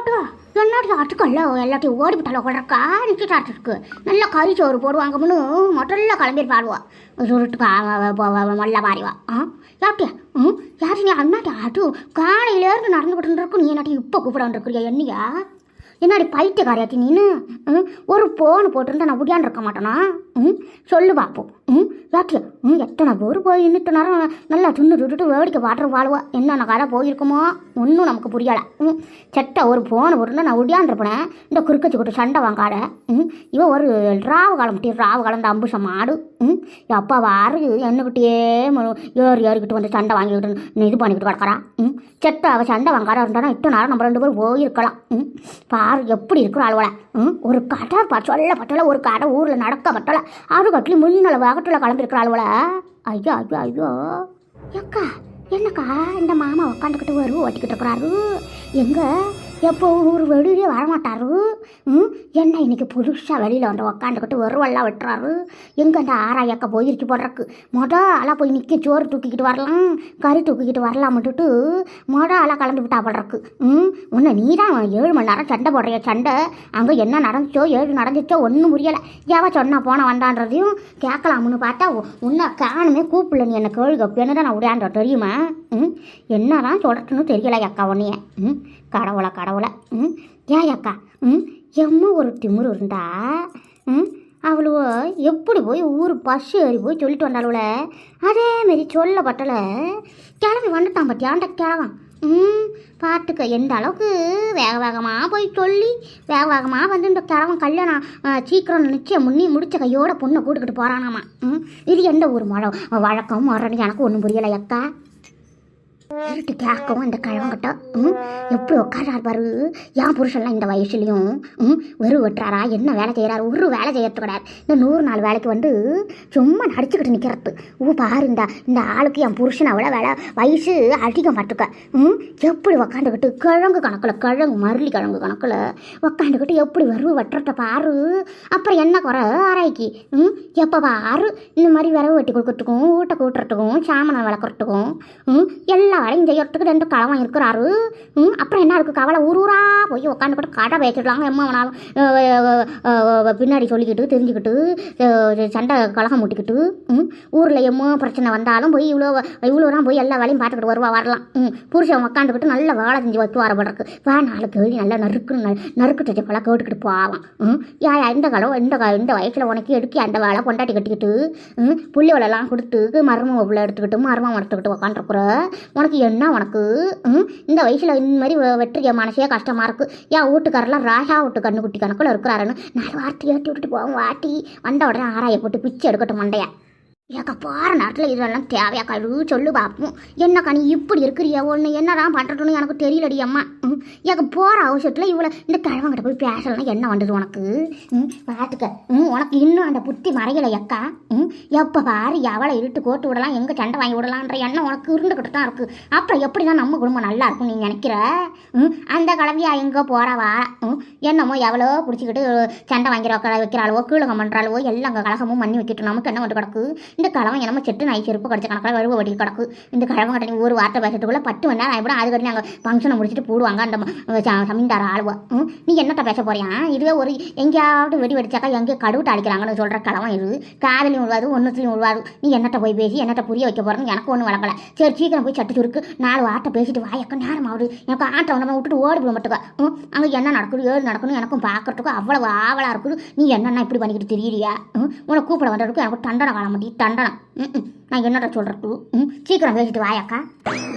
Auto என்னடி ஆட்டுக்கல்ல எல்லாத்தையும் ஓடி விட்டால கொடக்கா நிச்சயதார்த்தம் இருக்கு நல்லா கறி சோறு போடுவாங்கன்னு மொட்டல்ல பாடுவா சுருட்டு மல்ல பாரிவா. ஆ? யாட்டியா ம்? யாரு நீ? அண்ணாட்டி? ஆட்டு காலையிலேருந்து நடந்துக்கிட்டு இருக்கும் நீ என்னாட்டி இப்போ கூப்பிடான்னு இருக்கிறியா என்னையா? என்னாடி பைத்தியக்காரியாட்டி நீனு? ம், ஒரு போன் போட்டிருந்தா நான் முடியாண்டு இருக்க மாட்டேனா? சொல்லு பார்ப்போம் ம் யாட்டியா ம் எத்தனை பேர் போய் நின்றுட்டு நேரம் நல்லா துண்ணு விட்டுட்டு வேடிக்கை பாடுற வாழ்வா என்னென்ன கதை போயிருக்குமோ ஒன்றும் நமக்கு புரியலை ம் செட்டை ஒரு போன போட்டிருந்தா நான் ஒடியாந்துருப்பேன் இந்த குறுக்கச்சி கொட்டு சண்டை வாங்காட ம் இவன் ஒரு ராவு காலம் முட்டி ராவு காலம் இந்த அம்புஷம் மாடு ம் அப்பா வாரு என்னக்கிட்டே ஏறி ஏறிக்கிட்டு வந்து சண்டை வாங்கிக்கிட்டு இது பண்ணிக்கிட்டு கிடக்கிறா ம் செத்த அவள் சண்டை வாங்காட இருந்தானா இத்தனை நேரம் நம்ம ரெண்டு பேரும் போயிருக்கலாம் ம் பாரு எப்படி இருக்கிற ஆளுவல ம் ஒரு கடை சொல்ல பட்டல ஒரு கடை ஊரில் நடக்க பட்டல ஆறு கட்டிலி முன்னளவு வகட்டில் கிளம்பிருக்கிற ஆளுவல ஐயோ ஐயோ ஐயோ. எக்கா என்னக்கா? இந்த மாமா உட்காந்துக்கிட்டு வருவோம் ஓட்டிக்கிட்டு இருக்கிறாரு. எங்கே? எப்போ ஊர் வெளியே வரமாட்டாரு? ம்? என்ன இன்னைக்கு புதுசாக வெளியில் வந்து உக்காந்துக்கிட்டு ஒருவெல்லாம் விட்டுறாரு? எங்கே அந்த ஆராயக்கா போயிருக்கு போடுறக்கு மொத ஆளாக போய் நிற்க சோறு தூக்கிக்கிட்டு வரலாம் கறி தூக்கிக்கிட்டு வரலாம் விட்டுட்டு மொத ஆளாக கலந்து விட்டா போடுறக்கு ம்? உன்னை நீ தான் ஏழு மணி நேரம் சண்டை போடுறிய சண்டை. அங்கே என்ன நடந்துச்சோ ஏழு நடந்துச்சோ ஒன்றும் புரியலை. ஏவா சொன்னா போன வந்தான்றதையும் கேட்கலாம்னு பார்த்தா உன்னை காணுமே கூப்பிடல நீ என்ன கேள்வி கப்பின்னு தான் நான் உடையாண்ட தெரியுமா? ம்? என்னதான் சொல்கிறதுன்னு தெரியல அக்கா உன்னைய. ம்? கடவுளை கடவுளை? ம்? ஏன் அக்கா ம்? எம்ம ஒரு திமுரு இருந்தா? ம்? அவளுவோ எப்படி போய் ஊர் பஸ் ஏறி போய் சொல்லிட்டு வந்தாளுவல அதேமாரி சொல்லப்பட்டல கிளம்பி வந்துட்டான் பத்தியா கிளவன் கிழவன். ம்? பார்த்துக்க எந்த அளவுக்கு வேக வேகமாக போய் சொல்லி வேக வேகமாக வந்து இந்த கிழவன் கல்யாணம் சீக்கிரம் நிச்சயம் முன்னி முடிச்ச கையோட பொண்ணை கூட்டுக்கிட்டு போகிறானாமா ம்? இது எந்த ஊர் மழை? வழக்கம் மறுபடியும் எனக்கு ஒன்றும் புரியலை அக்கா இருட்டு கேட்கவும் இந்த கிழவங்கிட்ட. ம்? எப்படி உட்காராரு பாரு? என் புருஷன்லாம் இந்த வயசுலையும் ம்? வெறு வெட்டுறாரா? என்ன வேலை செய்கிறாரு ஒரு வேலை செய்யறது கிடையாது இந்த நூறு நாள் வேலைக்கு வந்து சும்மா நடிச்சுக்கிட்டு நிற்கிறது ஓ பாரு இந்த இந்த ஆளுக்கு என் புருஷன் அவ்வளோ வேலை வயசு அதிகம் பட்டுக்க ம்? எப்படி உக்காந்துக்கிட்டு கிழங்கு கணக்கில் கிழங்கு மருளி கிழங்கு கணக்கில் உக்காந்துக்கிட்டு எப்படி வெறு வெட்டுறத பாரு. அப்புறம் என்ன குறை? ஆராய்க்கு. ம்? எப்போ பாரு? இந்த மாதிரி விரவு வெட்டி கொடுக்கறதுக்கும் ஊட்ட கூட்டுறதுக்கும் சாமனை வளர்க்குறதுக்கும் ம்? எல்லா வேலையும் செய்யறதுக்கு ரெண்டு கலவம் இருக்கிறாரு ம் அப்புறம் என்ன இருக்குது கவலை ஊர் போய் உட்காந்துக்கிட்டு கடை பேசிடலாங்க எம்மா வேணாலும் பின்னாடி சொல்லிக்கிட்டு தெரிஞ்சுக்கிட்டு சண்டை கலகம் முட்டிக்கிட்டு ம் ஊரில் எம்மோ பிரச்சனை வந்தாலும் போய் இவ்வளோ இவ்வளோலாம் போய் எல்லா வேலையும் பார்த்துக்கிட்டு வருவா வரலாம். ம் புருஷன் உட்காந்துக்கிட்டு நல்ல வேலை செஞ்சு வைத்து வரப்படுறக்கு வா நாலு கேள்வி நல்லா நறுக்கு நறுக்கு தச்ச போல கேட்டுக்கிட்டு போவான். ம் யா இந்த காலம் இந்த இந்த வயசில் உனக்கு எடுக்கி அந்த வேலை பொண்டாட்டி கட்டிக்கிட்டு ம் புள்ளி வேலைலாம் கொடுத்து மருமம் எடுத்துக்கிட்டு மருமம் எடுத்துக்கிட்டு உட்காந்துருக்குற உனக்கு என்ன உனக்கு? ம்? இந்த வயசில் இந்த மாதிரி வெ- வெற்றிய மனசே? கஷ்டமாக இருக்குது என் வீட்டுக்காரெல்லாம் ராஜா வீட்டு கண்ணுக்குட்டி கணக்கில் இருக்கிறாருன்னு? நாலு வார்த்தை ஏற்றி விட்டுட்டு போவோம் வாட்டி. வந்த உடனே ஆராய போட்டு பிச்சை எடுக்கட்டும் மண்டையை. ஏக்கா போகிற நேரத்தில் இதெல்லாம் தேவையா? கழு சொல்லு பார்ப்போம் என்னக்கா நீ இப்படி இருக்கிறியா? ஒன்று என்னதான் பண்ணுறதுன்னு எனக்கு தெரியலடி அம்மா. ம்? ஏக்கா போகிற அவசியத்தில் இவ்வளோ இந்த கிழவங்கிட்ட போய் பேசலாம் என்ன வந்தது உனக்கு? ம்? பார்த்துக்க ம் உனக்கு இன்னும் அந்த புத்தி மறையலை அக்கா. ம்? எப்போ பாரு எவ்வளோ இருட்டு கோட்டு விடலாம் எங்கே சண்டை வாங்கி விடலான்ற எண்ணம் உனக்கு இருந்துக்கிட்டு தான் இருக்குது அப்புறம் எப்படி தான் நம்ம குடும்பம் நல்லா இருக்கும் நீ நினைக்கிற? ம்? அந்த கிழவியா எங்கே போகிறவா ம்? என்னமோ எவ்வளோ பிடிச்சிக்கிட்டு சண்டை வாங்கிற வைக்கிறாளவோ கீழகம் பண்ணுறாளவோ எல்லா அங்கே கலகமும் மண்ணி வைக்கிட்டு நமக்கு என்ன வந்து கிடக்கு? இந்த கிழவன் என்னமோ செட்டு நாய் செருப்பு கிடச்ச கணக்கில் வருவ வடி கிடக்கு இந்த கிழவன் கட்டி ஒரு வார்த்தை பேசுறதுக்குள்ள பத்து மணி நேரம் ஆகிடும் அது நாங்கள் ஃபங்க்ஷனை முடிச்சுட்டு போடுவாங்க அந்த ச- சமீந்தார ஆளுவா. ம்? நீ என்னட்ட பேச போறியா? இதுவே ஒரு எங்கேயாவது வெடி வெடிச்சாக்கா எங்கேயோ கடுவிட்டு அடிக்கிறாங்கன்னு சொல்கிற கிழவன் இது. காதலையும் உருவாது ஒன்றுத்துலையும் உருவாது நீ என்னட்ட போய் பேசி என்னட்ட புரிய வைக்க போகிறேன்னு எனக்கு ஒன்றும் வழங்கலை சரி சீக்கிரம் போய் சட்டு சுருக்கு. நாலு வார்த்தை பேசிட்டு வாயக்க நேரம் ஆகுது. எனக்கு ஆட்டை நம்ம விட்டுட்டு ஓடி போக மாட்டுக்கா. ம்? அங்கே என்ன நடக்குது ஏது நடக்கணும் எனக்கும் பார்க்கறதுக்கும் அவ்வளவு ஆவலாக இருக்குது. நீ என்னென்ன இப்படி பண்ணிக்கிட்டு தெரியலையா ம்? உன்னை கூப்பிட வந்ததுக்கு எனக்கு தண்டனை காலம் மாட்டி தண்டனை ம் நான் என்னடா சொல்கிறது ம் சீக்கிரம் பேசிட்டு வாயாக்கா.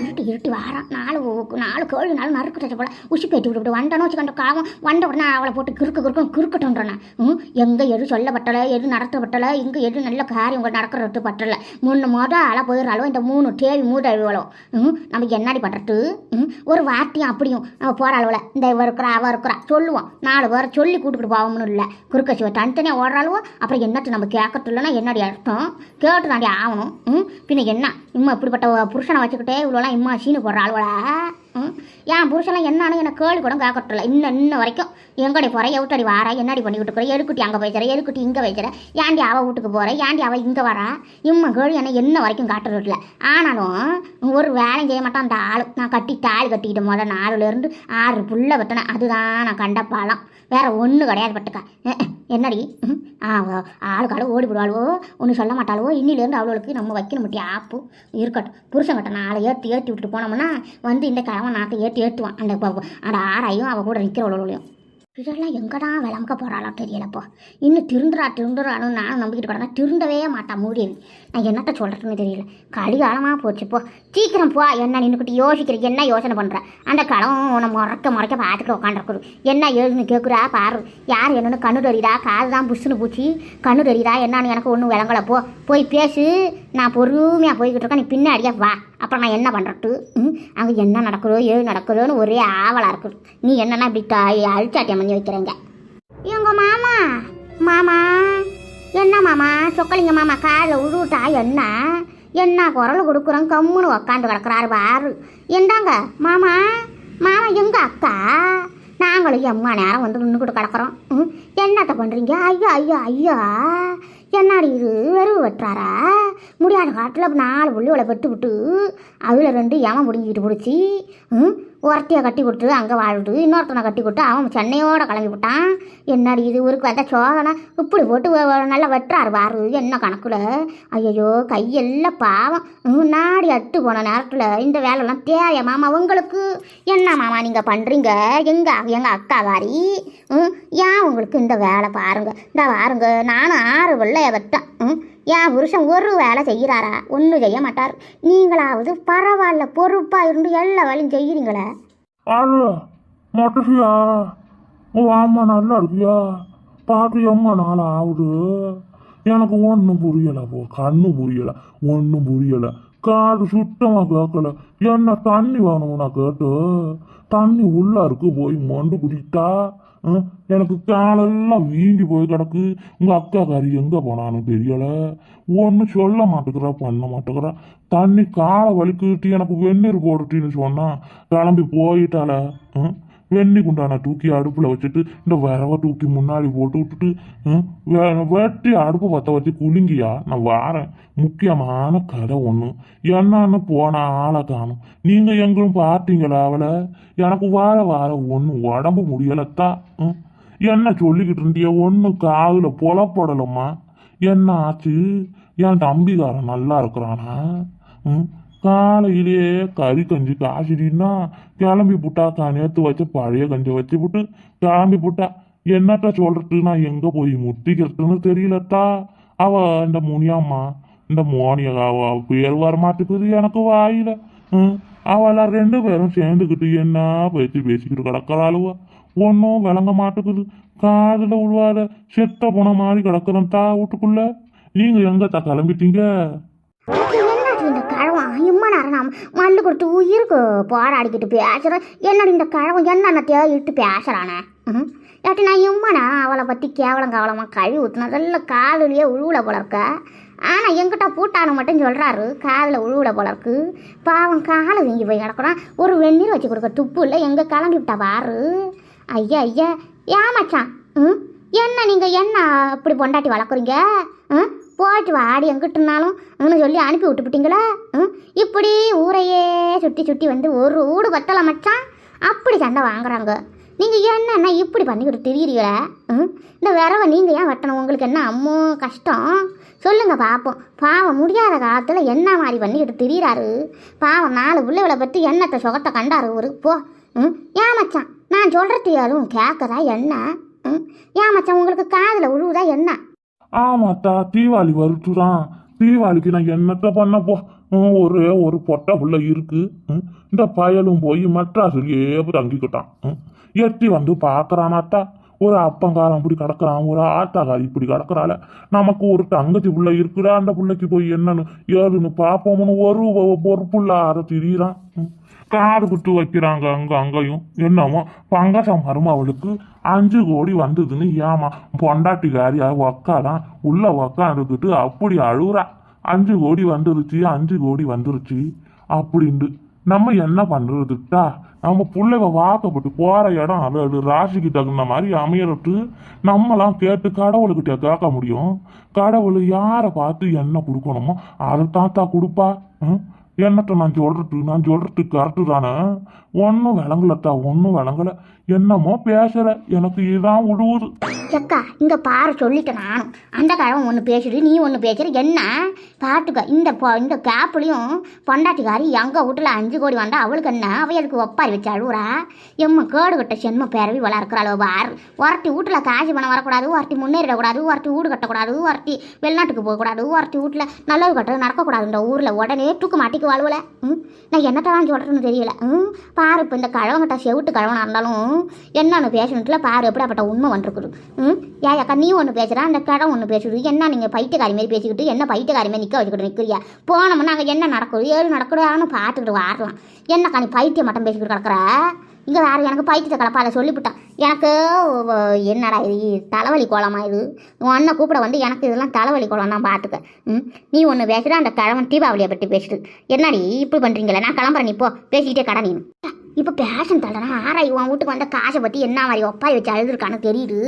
இருட்டு இருட்டு வாரான் நாலு நாலு கோழி நாலு நறுக்கு தச்ச போல. உசி பேட்டி விட்டு வண்டனோ வச்சுக்கண்ட காலம் வண்ட உடனே அவளை போட்டு கிறுக்கு கிறுக்கும் கிறுக்கட்டுன்றேன் ம் எங்கே எது சொல்லப்பட்டலை எது நடத்தப்பட்டலை இங்கே எது நல்ல காரியம் காரியங்கள் நடக்கிறது பட்டலை மூணு மொதல் அலை போயிடுறாலும் இந்த மூணு தேவி மூதழிவளோ ம் நமக்கு என்னடி பண்ணுறது ம் ஒரு வார்த்தையும் அப்படியும் நம்ம போகிற அளவில் இந்த இவ இருக்கிறா அவள் இருக்கிறா. சொல்லுவோம் நாலு பேரை சொல்லி கூட்டுக்கிட்டு போவோம்னு இல்லை. குறுக்க சிவ தனித்தனியாக ஓடுறாலும் அப்புறம் என்னட்டு நம்ம கேட்கறது இல்லைன்னா என்னடி அர்த்தம்? கேட்டு நான் ஆகணும். ம்? பின்ன என்ன? இம்மா இப்படிப்பட்ட புருஷனை வச்சுக்கிட்டே இவ்வளோலாம் இம்மா சீனு போடுற ஆளுவலா ம்? என் புருஷன்லாம் என்னன்னு எனக்கு கேள்வி கூட கேட்கறதில்ல. இன்னும் இன்ன வரைக்கும் எங்கடி போகிற எவிட்டடி வாரா? என்னடி பண்ணிக்கிட்டு இருக்கிற எருக்குட்டி அங்கே வைக்கிற எருக்குட்டி இங்கே வைக்கிற ஏன்டி அவள் வீட்டுக்கு போகிற ஏன்டி அவள் இங்கே வரா? இம்மா கேள்வி என்ன என்ன வரைக்கும் காட்டுறதில்ல. ஆனாலும் ஒரு வேலையும் செய்ய மாட்டான். அந்த ஆள். நான் கட்டி தாலி கட்டிக்கிட்டு முதல்ல நாலுலேருந்து ஆறு புள்ள வெட்டினேன். அதுதான் நான் கண்ட பாலம் வேற ஒன்றும் கிடையாது பட்டுக்கா. என்னடி? ம், ஆ ஓடி விடுவாளுவோ ஒன்றும் சொல்ல மாட்டாளுவோ? இன்னிலேருந்து அவளுக்கு நம்ம வைக்கணும் முட்டி ஆப்பு. இருக்கட்டும். புருஷன் கட்ட நாளை ஏற்றி ஏற்றி விட்டுட்டு போனோம்னா வந்து இந்த அவன் நாட்டை ஏற்றி ஏற்றுவான் அந்த அந்த ஆராயும் அவள் கூட நிற்கிறவளையும் இதெல்லாம் எங்கடா விளங்க போகிறாளோ தெரியலப்போ. இன்னும் திருந்துறா திருந்துறான்னு நானும் நம்பிக்கிட்டு கிடந்தா திருந்தவே மாட்டான் மூடியவி நான் என்னத்த சொல்கிறதுன்னு தெரியல. கலிகாலமாக போச்சு போ. சீக்கிரம் போ என்ன நின்றுக்கிட்டு யோசிக்கிற என்ன யோசனை பண்ணுற அந்த களம் உன்னை முறைக்க முறைக்க பார்த்துட்டு உட்காந்துருக்குது என்ன ஏதுன்னு கேட்குறா பாரு. யார் என்னன்னு கண்ணு தெரியுதா? காது தான் புஷ்ஷுன்னு பூச்சி. கண்ணு தெரியுதா? என்னன்னு எனக்கு ஒன்றும் விளங்கலப்போ போ. போய் பேசு. நான் பொறுமையாக போய்கிட்டு இருக்கேன். நீ பின்னாடியே வா. அப்புறம் நான் என்ன பண்ணுறது ம்? அங்கே என்ன நடக்குதோ ஏது நடக்குதோன்னு ஒரே ஆவலாக இருக்குது நீ என்னன்னா இப்படி அழிச்சாட்டியம் பண்ணி வைக்கிறீங்க. எங்க மாமா மாமா என்ன மாமா சொக்கலிங்க மாமா காலில் உழுவிட்டா என்ன? என்ன குரல் கொடுக்குறோம் கம்முன்னு உக்காந்து கிடக்குறாரு பாரு. என்னங்க மாமா மாமா எங்க அக்கா? நாங்களும் எம்மா நேரம் வந்து நின்றுக்கிட்டு கிடக்குறோம். ம் பண்ணுறீங்க ஐயா ஐயா ஐயா. என்னாடி இது? வெறுவு வெட்டுறாரா? முடியாத காட்டில் நாலு புள்ளியோட பெட்டு விட்டு அதில் ரெண்டு ஏமா முடிஞ்சிக்கிட்டு பிடிச்சி. ஒருத்தையை கட்டி கொடுத்து அங்கே வாழ்விட்டு இன்னொருத்தனை கட்டி கொடுத்து அவன் சென்னையோட கிளம்பி விட்டான். என்னடி இது ஊருக்கு வந்த சோதனை? இப்படி போட்டு நல்லா வெட்டுறாரு வாரு என்ன கணக்கில்? ஐயோ கையெல்லாம் பாவம். முன்னாடி அட்டு போன நேரத்தில் இந்த வேலைலாம் தேவையா மாமா உங்களுக்கு? என்ன மாமா நீங்கள் பண்ணுறீங்க எங்கள் எங்கள் அக்கா வாரி? ஏன் உங்களுக்கு இந்த வேலை பாருங்க? இந்த பாருங்க நானும் ஆறு வெள்ளைய வெட்டேன். ம் என் புருஷன் ஒரு வேலை செய்கிறாரா? ஒன்றும் செய்ய மாட்டார். நீங்களாவது பரவாயில்ல பொறுப்பாக இருந்து எல்லா வேலையும் செய்கிறீங்களே. ஆளு மொட்டசியா ஓ நல்லா இருக்கியா? பார்த்து எம்மா நாள் ஆகுது எனக்கு ஒன்றும் புரியல போ கண்ணு புரியலை ஒன்றும் புரியலை. காது சுத்தமாக கேட்கல என்ன தண்ணி வேணும் நான் கேட்டு. தண்ணி உள்ளே இருக்கு போய் மொண்டு குடித்தா எனக்கு காலெல்லாம் வீங்கி போய் கிடக்கு. உங்க அக்கா கறி எங்க போனான்னு தெரியலை. ஒன்றும் சொல்ல மாட்டேங்கிறா பண்ண மாட்டேங்கிறா. தண்ணி காலை வலிக்கிட்டு எனக்கு வெந்நீர் போட்டுட்டின்னு சொன்னா கிளம்பி போயிட்டால ம், வெந்நி குண்டான தூக்கி அடுப்பில் வச்சுட்டு இந்த விரவை தூக்கி முன்னாடி போட்டு விட்டுட்டு ம், வெட்டி அடுப்பு பற்ற வச்சு குலுங்கியா? நான் வாரேன். முக்கியமான கதை ஒன்று என்னன்னு போன ஆளை காணும். நீங்கள் எங்களும் பார்த்தீங்களா அவளை? எனக்கு வார வார ஒன்றும் உடம்பு முடியலத்தா? ம், என்ன சொல்லிக்கிட்டு இருந்திய? ஒன்று காதில் புலப்படலம்மா என்ன ஆச்சு? என் தம்பிக்காரன் நல்லா இருக்கிறானா? ம்? காலையிலேயே கறி கஞ்சி காசிடின்னா கிளம்பி புட்டாக்கா நேற்று வச்ச பழைய கஞ்சி வச்சு விட்டு கிளம்பி புட்டா. என்னட்ட சொல்றது நான் எங்க போய் முட்டிக்கிறதுன்னு தெரியலத்தா. அவ இந்த முனியம்மா இந்த மோனிய அவ பேர் வரமாட்டுக்குது எனக்கு வாயில. அவெல்லாம் ரெண்டு பேரும் சேர்ந்துக்கிட்டு என்ன பேச்சு பேசிக்கிட்டு கிடக்கிறாளுவ. ஒன்றும் விளங்க மாட்டுக்குது காதுல உழுவாத செத்த போன மாதிரி கிடக்கிறோம் தா வீட்டுக்குள்ள. நீங்க எங்கத்தா கிளம்பிட்டீங்க? என்னடி இந்த கழவம் இம்மா நேரம் நான் மல்லு கொடுத்து உயிருக்கு போராடிக்கிட்டு பேசுகிறேன் என்னடி இந்த கழவம் என்னென்னத்தையோ இட்டு பேசுகிறானே ம் ஏட்டி நான் இம்மனா அவளை பற்றி கேவலம் கவலமாக கழுவி ஊற்றுனதெல்லாம் காதுலயே உழுவுல போல இருக்க. ஆனால் எங்கிட்ட பூட்டானு மட்டும் சொல்கிறாரு காதில் உழுவுல போல இருக்கு. பாவம் காலை வீங்கி போய் கிடக்குறான். ஒரு வெந்நீர் வச்சு கொடுக்க துப்பு இல்லை எங்கே கிளம்பி விட்டா பாரு. ஐயா ஐயா. ஏமாச்சான் ம்? என்ன நீங்கள் என்ன இப்படி பொண்டாட்டி வளர்க்குறீங்க? ம்? போட்டு வாடி எங்கிட்டுனாலும் ன்னு சொல்லி அனுப்பி விட்டுப்பிட்டீங்களா? ம்? இப்படி ஊரையே சுற்றி சுற்றி வந்து ஒரு ஊடு பத்தலை மச்சான். அப்படி சண்டை வாங்குறாங்க. நீங்கள் என்னென்ன இப்படி பண்ணிக்கிட்டு திரியிறீங்களே? ம்? இந்த விரவை நீங்கள் ஏன் வெட்டணும்? உங்களுக்கு என்ன அம்மோ கஷ்டம்? சொல்லுங்கள் பார்ப்போம் பாவம் முடியாத காலத்தில் என்ன மாதிரி பண்ணிக்கிட்டு திரியிறாரு? பாவம் நாலு பிள்ளைகளை பற்றி என்னத்தை சுகத்தை கண்டாரு ஒரு? போ. ம்? ஏன் மச்சான்? நான் சொல்கிறது யாரும் என்ன? ம்? ஏன் மச்சான் உங்களுக்கு காதில் உழுவுதா என்ன? ஆமாத்தா தீபாவளி வருட்டுதான் தீபாவளிக்கு நான் என்னத்த பண்ண போ ஒரே ஒரு பொட்டை புள்ள இருக்கு ம், இந்த பயலும் போய் மெட்ராஸ்லயே தங்கிக்கிட்டான் ம், எட்டி வந்து பார்க்குறானாத்தா. ஒரு அப்பங்காரன் இப்படி கிடக்குறான் ஒரு ஆத்தாக்காரி இப்படி கிடக்குறாள். நமக்கு ஒரு தங்கச்சி புள்ள இருக்குடா அந்த பிள்ளைக்கு போய் என்னன்னு ஏதுன்னு பார்ப்போம்னு ஒரு பொறுப்புள்ள புள்ள ஆற திரியிறான் ம். காது குத்து வைக்கிறாங்க அங்க அங்கேயும். என்னமோ பங்கசம் மருமவளுக்கு அஞ்சு கோடி வந்ததுன்னு ஏமா. பொண்டாட்டிக்காரி உக்காதான் உள்ள உக்காந்துக்கிட்டு அப்படி அழுகுறா. அஞ்சு கோடி வந்துருச்சு அஞ்சு கோடி வந்துருச்சு அப்படின்ட்டு. நம்ம என்ன பண்றதுட்டா? நம்ம பிள்ளைவ வாக்கப்பட்டு போற இடம் அது அது ராசிக்கு தகுந்த மாதிரி அமையறது நம்மலாம் கேட்டு கடவுளுக்கிட்ட கேட்க முடியும். கடவுள் யாரை பார்த்து என்ன கொடுக்கணுமோ அதை தாத்தா கொடுப்பா. ம்? என்னத்த நான் சொல்றது? நான் சொல்றது கரெக்டு தானே? ஒன்றும் விளங்கலத்தா ஒன்றும் விளங்கலை. என்னமோ பேசுற? எனக்கு இதான் உழுவுது அக்கா இங்க பாரு சொல்லிட்டேன் நானும். அந்த காலம் ஒன்று பேசுறது நீ ஒன்று பேசுற என்ன? பாட்டுக்க இந்த இந்த கேப்லையும் பொண்டாட்டிக்காரி எங்க வீட்டில் அஞ்சு கோடி வந்தா அவளுக்கு என்ன? அவையலுக்கு ஒப்பாரி வச்சு அழுவுறா? எம்ம கேடு கட்ட சென்ம பேரவி வளர்க்குறாளோ பார். ஒரட்டி வீட்டில் காசு பணம் வரக்கூடாது ஒருத்தி முன்னேறிடக்கூடாது ஒருத்தி வீடு கட்டக்கூடாது ஒருத்தி வெளிநாட்டுக்கு போகக்கூடாது ஒருத்தி வீட்டில் நல்லது கட்டது நடக்கக்கூடாது. இந்த ஊரில் உடனே தூக்கு மாட்டிக்கு வாழ்வல. ம்? நான் என்னத்தான் சொல்கிறேன்னு தெரியல. ம்? பாரு இப்போ இந்த கழவங்கிட்ட செவிட்டு கழவனாக இருந்தாலும் என்னன்னு பேசணுட்டுல பாரு எப்படியாப்பட்ட உண்மை வந்துருக்குது. ம்? ஏன் அக்கா நீ ஒன்று பேசுகிறா அந்த கடை ஒன்று பேசுது. என்ன நீங்கள் பைத்தியக்காரி மாதிரி பேசிக்கிட்டு என்ன பைத்தியக்காரி மாதிரி நிற்க வச்சுக்கிட்டு நிற்கிறியா போனோம்னா அங்கே என்ன நடக்குது? ஏழு நடக்குதான்னு பார்த்துக்கிட்டு வாரலாம். என்னக்கா நீ பைத்தியம் மட்டும் பேசிக்கிட்டு கிடக்குற? இங்கே வேறு எனக்கு பைத்தியத்தை கிடப்பா அதை சொல்லிவிட்டான். எனக்கு என்னடா இது? தலைவலி கோலமா இது? உன்னை கூப்பிட வந்து எனக்கு இதெல்லாம் தலைவலி கோலம் தான் பார்த்துக்க. ம்? நீ ஒன்று பேசுகிற அந்த கிழவன் தீபாவளியை பற்றி பேசுது என்னடி இப்படி பண்ணுறீங்களே நான் கிளம்புறேன் நீ போ. பேசிக்கிட்டே கடை நீ இப்போ பேஷன் தள்ளனா ஆராய் உன் வீட்டுக்கு வந்த காசை பற்றி என்ன மாதிரி ஒப்பாரி வச்சு அழுதுருக்கான்னு தெரியுது.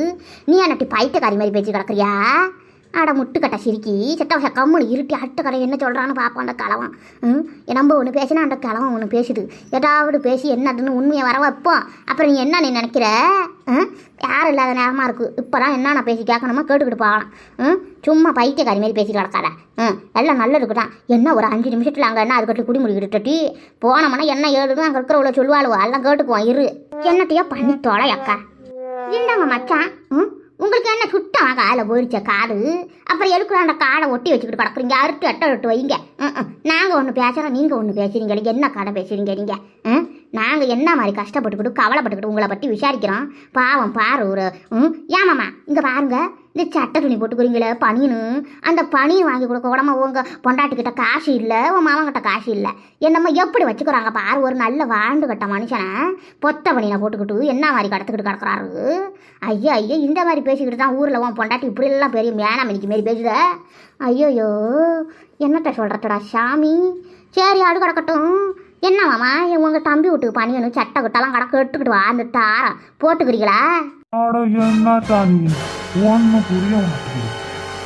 நீ என்னட்டி பைத்தக்காரி மாதிரி பேச்சு கிடக்குறியா? அட முட்டுக்கட்டை சிரிக்கி செத்த கம்முன்னு இருட்டி அட்டு கடை என்ன சொல்கிறான்னு பார்ப்போம் அந்த கிளவன் ம்? நம்ம ஒன்று பேசினா அந்த கிளவன் ஒன்று பேசுது. ஏதாவது பேசி என்னதுன்னு உண்மையை வர வைப்போம் அப்புறம் நீ என்ன நீ நினைக்கிற? ம்? யாரும் இல்லாத நேரமாக இருக்குது இப்போ தான் பேசி கேட்கணுமோ கேட்டுக்கிட்டு போகலாம். ம்? சும்மா பைத்தியக்காரி மாதிரி பேசி கிடக்காத. ம்? எல்லாம் நல்லா இருக்குதான் என்ன ஒரு அஞ்சு நிமிஷத்தில் அங்கே என்ன அதுக்காட்டி குடி முடிக்கிட்டு போனோம்னா என்ன ஏழுதும் அங்கே இருக்கிறவள சொல்வாளுவோ எல்லாம் கேட்டுக்குவோம். இரு. என்னத்தையோ பண்ணி தொலை அக்கா இந்தாங்க மச்சான். ம்? உங்களுக்கு என்ன சுத்தம்? காதில் போயிடுச்ச காடு அப்புறம் எதுக்கு அந்த காடை ஒட்டி வச்சுக்கிட்டு கிடக்குறீங்க? அறுத்து அட்டை விட்டு வைங்க. நாங்கள் ஒன்று பேசுகிறோம் நீங்கள் ஒன்று பேசுகிறீங்க என்ன காடை பேசுகிறீங்க நீங்கள் ம்? நாங்கள் என்ன மாதிரி கஷ்டப்பட்டுக்கிட்டு கவலைப்பட்டுக்கிட்டு உங்களை பற்றி விசாரிக்கிறோம்? பாவம் பாரு ஒரு ம் ஏமாம்மா இங்கே பாருங்க. இந்த சட்டை துணி போட்டுக்கிறீங்களே பனின்னு அந்த பனி வாங்கி கொடுக்க உடம்பு உங்கள் பொண்டாட்டிக்கிட்ட காசு இல்லை உன் மாமங்கிட்ட காசு இல்லை. என்னம்மா எப்படி வச்சுக்கிறாங்க பாரு ஒரு நல்ல வாழ்ந்து கட்ட மனுஷனை. பொத்த பனியில் போட்டுக்கிட்டு என்ன மாதிரி கடத்துக்கிட்டு கிடக்குறாரு? ஐயோ ஐயோ இந்த மாதிரி பேசிக்கிட்டு தான் ஊரில் உன் பொண்டாட்டி இப்படிலாம் பெரிய மேனாமணிக்கு மாரி பேசுத. ஐயோயோ என்னத்த சொல்கிறதுடா சாமி? சரி அது கிடக்கட்டும் என்னவாமா உங்கள் தம்பி வீட்டுக்கு பனியணும் சட்டை குட்டெல்லாம் கடக்க எடுத்துக்கிட்டு வா அந்த தாரம் போட்டுக்கிறீங்களா? அட என்ன நீ ஒன்றும் புரிய மாட்டேங்குது.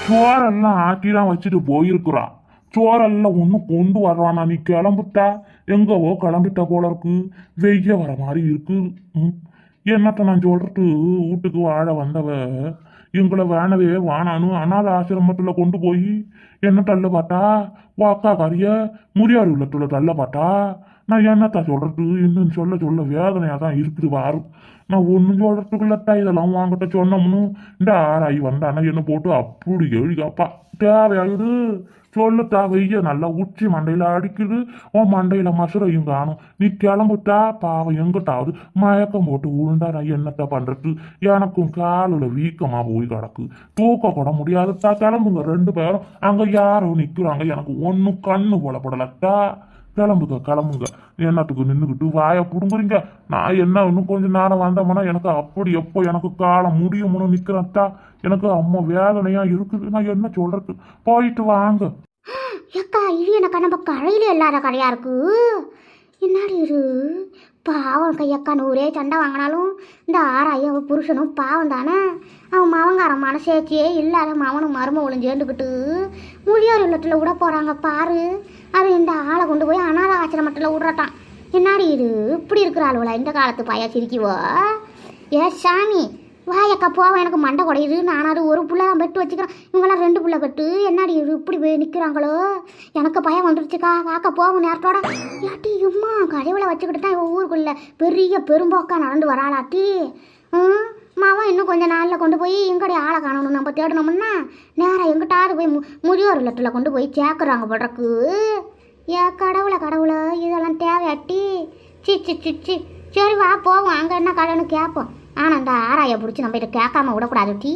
சோறெல்லாம் ஆக்கி தான் வச்சுட்டு போயிருக்கிறான் சோறெல்லாம் ஒன்றும் கொண்டு வர்றானா? நீ கிளம்பிட்டா? எங்கவோ கிளம்பிட்ட போல இருக்கு. வெய்ய வர மாதிரி இருக்கு. ம். என்னத்த நான் சொல்றது? வீட்டுக்கு வாழ வந்தவ எங்களை வேணவே வானானு அனாத ஆசிரமத்தில் கொண்டு போய் என்ன தள்ள பார்த்தா வாக்கா கரிய முறியாறு உள்ளத்தில் தள்ள பார்த்தா நான் என்னத்தா சொல்கிறது இன்னும் சொல்ல சொல்ல வேதனையாக தான் இருக்குது வாரும் நான் ஒன்றும் சொல்கிறதுக்குள்ளத்தா இதெல்லாம் வாங்கிட்ட சொன்னோம்னு இந்த ஆராய் வந்தானா? என்ன போட்டு அப்படி எழுதிக்கப்பா தேவையாகுது சொல்லுத்தா வெய்ய நல்லா உச்சி மண்டையில அடிக்குது. உன் மண்டையில மசுரையும் காணும். நீ கிளம்புட்டா பாவம் எங்கிட்டாவது மயக்கம் போட்டு விழுந்தா நான் என்னத்த பண்றது? எனக்கும் காலில் வீக்கமா போய் கிடக்கு. தூக்க கூட முடியாதுத்தா. கிளம்புங்க. ரெண்டு பேரும். அங்க யாரும் நிக்கிறாங்க. எனக்கு ஒன்றும் கண்ணு போலப்படலட்டா கிளம்புங்க கிளம்புங்க. என்னத்துக்கு நின்றுக்கிட்டு வாயை பிடுங்குறீங்க? நான் என்ன இன்னும் கொஞ்ச நேரம் வந்தோம்னா எனக்கு அப்படி எப்போ எனக்கு காலம் முடியும்னு நிற்கிறத்தா எனக்கு அம்மா வேதனையா இருக்குது. நான் என்ன சொல்றது? போயிட்டு வாங்க. ஏக்கா இது எனக்கு நம்ம கரையில இல்லாத கரையா இருக்கு? என்னடி இரு பாவம் கையக்கா நூறே சண்டை வாங்கினாலும் இந்த ஆறாயிரம் அவன் புருஷனும் பாவம் தானே? அவன் மவங்காரன் மனசேச்சியே இல்லாத மவனும் மருமவளும் சேர்ந்துக்கிட்டு முழியோர் இல்லத்தில் விட போகிறாங்க பாரு. அது இந்த ஆளை கொண்டு போய் அனாத ஆசிரமத்தில் விட்றட்டான். என்னாடி இது? இப்படி இருக்கிற ஆளுவலா இந்த காலத்து பையா சிரிக்குவோ? ஏ சாமி வாயக்கா போவ எனக்கு மண்டை குடையுது. நான் அது ஒரு புள்ள தான் பெட்டு வச்சுக்கிறேன். இவங்கெல்லாம் ரெண்டு புள்ள பெட்டு. என்னடி இது? இப்படி போய் நிற்கிறாங்களோ எனக்கு பயம் வந்துருச்சுக்கா. வாக்க போகும் நேரத்தோட. இல்லாட்டி இம்மா கழிவுல வச்சுக்கிட்டு தான் இவன் ஊருக்குள்ள பெரிய பெரும்போக்கா நடந்து வராளாட்டி. ம்? மாவன் இன்னும் கொஞ்சம் நாளில் கொண்டு போய் எங்கடைய ஆளை காணணும். நம்ம தேடணும்னா நேராக எங்கிட்டாவது போய் மு முதியோர் இல்லத்தில் கொண்டு போய் சேர்க்குறாங்க படுறக்கு ஏ கடவுளை கடவுளை இதெல்லாம் தேவையாட்டி. சி சி சி சரி வா போவோம். அங்கே என்ன கடைன்னு கேட்போம் ஆனால் அந்த ஆராயை பிடிச்சி நம்ம கிட்ட கேட்காம விடக்கூடாது டீ.